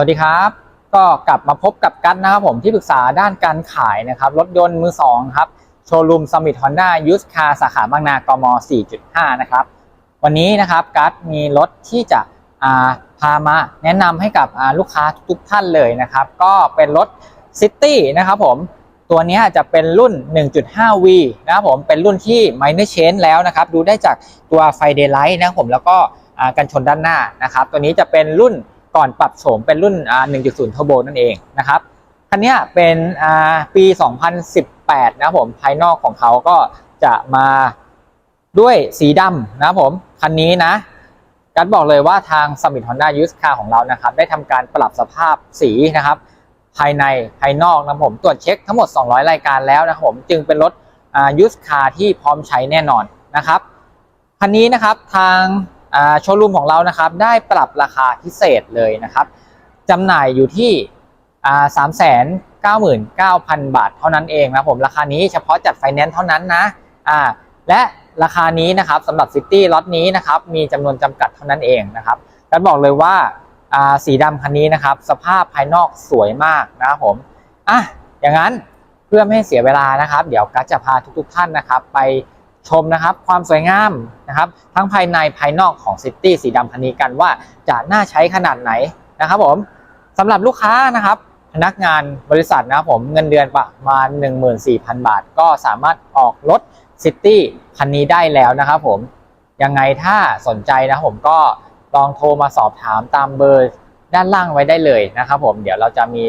วัสดีครับ ก็กลับมาพบกับกัตนะครับผมที่ปรึกษาด้านการขายนะครับรถยนต์มือสองครับโชว์รูมสมิ t ฮอนด้ายูสคาสาขาบางนากม 4.5 นะครับ วันนี้นะครับกัตมีรถที่จะาพามาแนะนำให้กับลูกค้าทุกท่านเลยนะครับ ก็เป็นรถซิตี้นะครับผมตัวนี้จะเป็นรุ่น 1.5V นะครับผมเป็นรุ่นที่ minor change แล้วนะครับ ดูได้จากตัวไฟเดย์ไลท์นะครับผมแล้วก็กันชนด้านหน้านะครับ ตัวนี้จะเป็นรุ่น ก่อนปรับโฉมเป็นรุ่นอ่า1.0 Turbo นั่นเองนะครับคันนี้เป็นปี 2018 นะผมภายนอกของเขาก็จะมาด้วยสีดำนะผมคันนี้นะกัดบอกเลยว่าทาง Summit Honda Used Car ของเรานะครับ ได้ทำการปรับสภาพสีนะครับ ภายในภายนอกนะผมตรวจเช็คทั้งหมด 200 รายการแล้วนะผมจึงเป็นรถอ่า Used Car ที่พร้อมใช้แน่นอนนะครับคันนี้นะครับทาง โชว์รูมของเรานะครับได้ปรับราคาพิเศษเลยนะครับจำหน่ายอยู่ที่สามแสนเก้าหมื่นเก้าพันบาทเท่านั้นเองนะผมราคานี้เฉพาะจัดไฟแนนซ์เท่านั้นนะอ่าและราคานี้นะครับสำหรับซิตี้ล็อตนี้นะครับมีจำนวนจำกัดเท่านั้นเองนะครับกันบอกเลยว่าสีดำคันนี้นะครับ สภาพภายนอกสวยมากนะครับผมอะอย่างนั้นเพื่อไม่ให้เสียเวลานะครับ เดี๋ยวกัสจะพาทุกๆท่านนะครับ ไป ชมนะครับความสวยงามนะครับทั้งภายในภายนอกของซิตี้สีดำคันนี้กันว่าจะน่าใช้ขนาดไหนนะครับผมสำหรับลูกค้านะครับ พนักงานบริษัทนะครับผมเงินเดือนประมาณ 14,000 บาท ก็สามารถออกรถซิตี้คันนี้ได้แล้วนะครับผมยังไงถ้าสนใจนะผมก็ลองโทรมาสอบถามตามเบอร์ด้านล่างไว้ได้เลยนะครับผมเดี๋ยวเราจะมี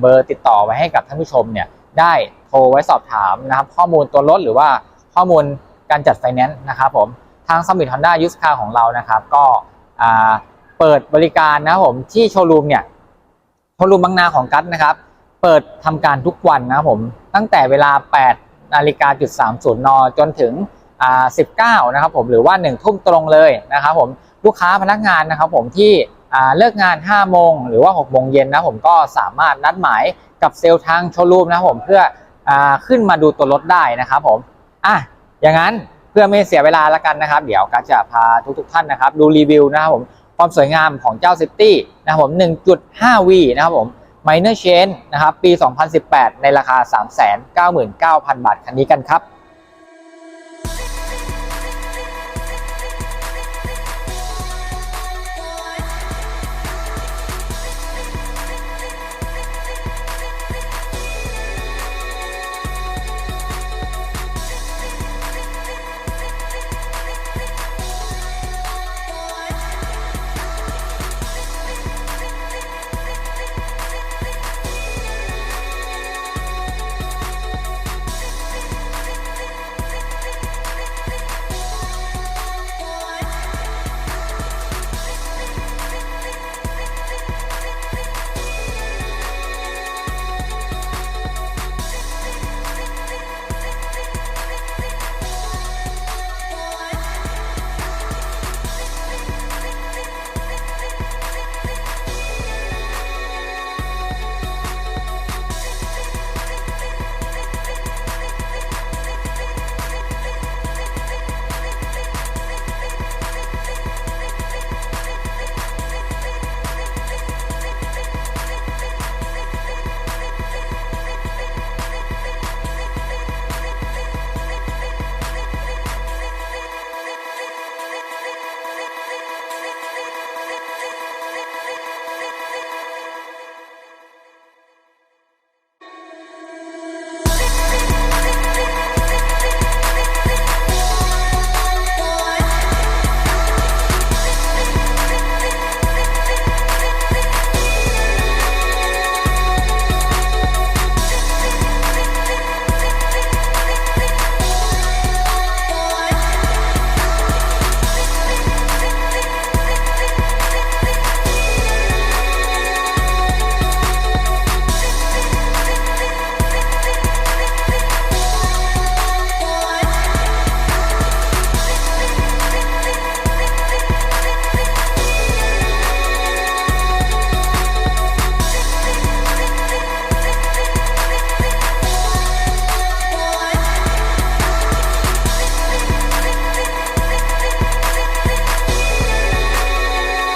เบอร์ติดต่อไว้ให้กับท่านผู้ชมเนี่ยได้โทรไว้สอบถามนะครับข้อมูลตัวรถหรือว่า ข้อมูลการจัดไฟแนนซ์นะครับผมทาง Summit Honda Used Car ของเรานะครับ ก็เปิดบริการนะครับผมที่โชว์รูมเนี่ยโชว์รูมบางนาของกัตนะครับ เปิดทำการทุกวันนะครับผมตั้งแต่เวลา 8นาฬิกาจุด30 น จนถึงอ่า19 นะครับผมหรือว่า 1 ทุ่มตรงเลยนะครับผมลูกค้าพนักงานนะครับผมที่เลิกงาน 5 โมงหรือว่า 6 โมงเย็นนะผมก็สามารถนัดหมายกับเซลล์ทางโชว์รูมนะครับผมเพื่ออขึ้นมาดูตัวรถได้นะครับผม อะอย่างนั้นเพื่อไม่เสียเวลาละกันนะครับ เดี๋ยวกัจะพาทุกๆท่านนะครับ ดูรีวิวนะครับผมความสวยงามของเจ้าซิตี้นะครับผม 1.5V นะครับผม Minor Change นะครับ ปี 2018 ในราคา 399,000 บาทคันนี้กันครับ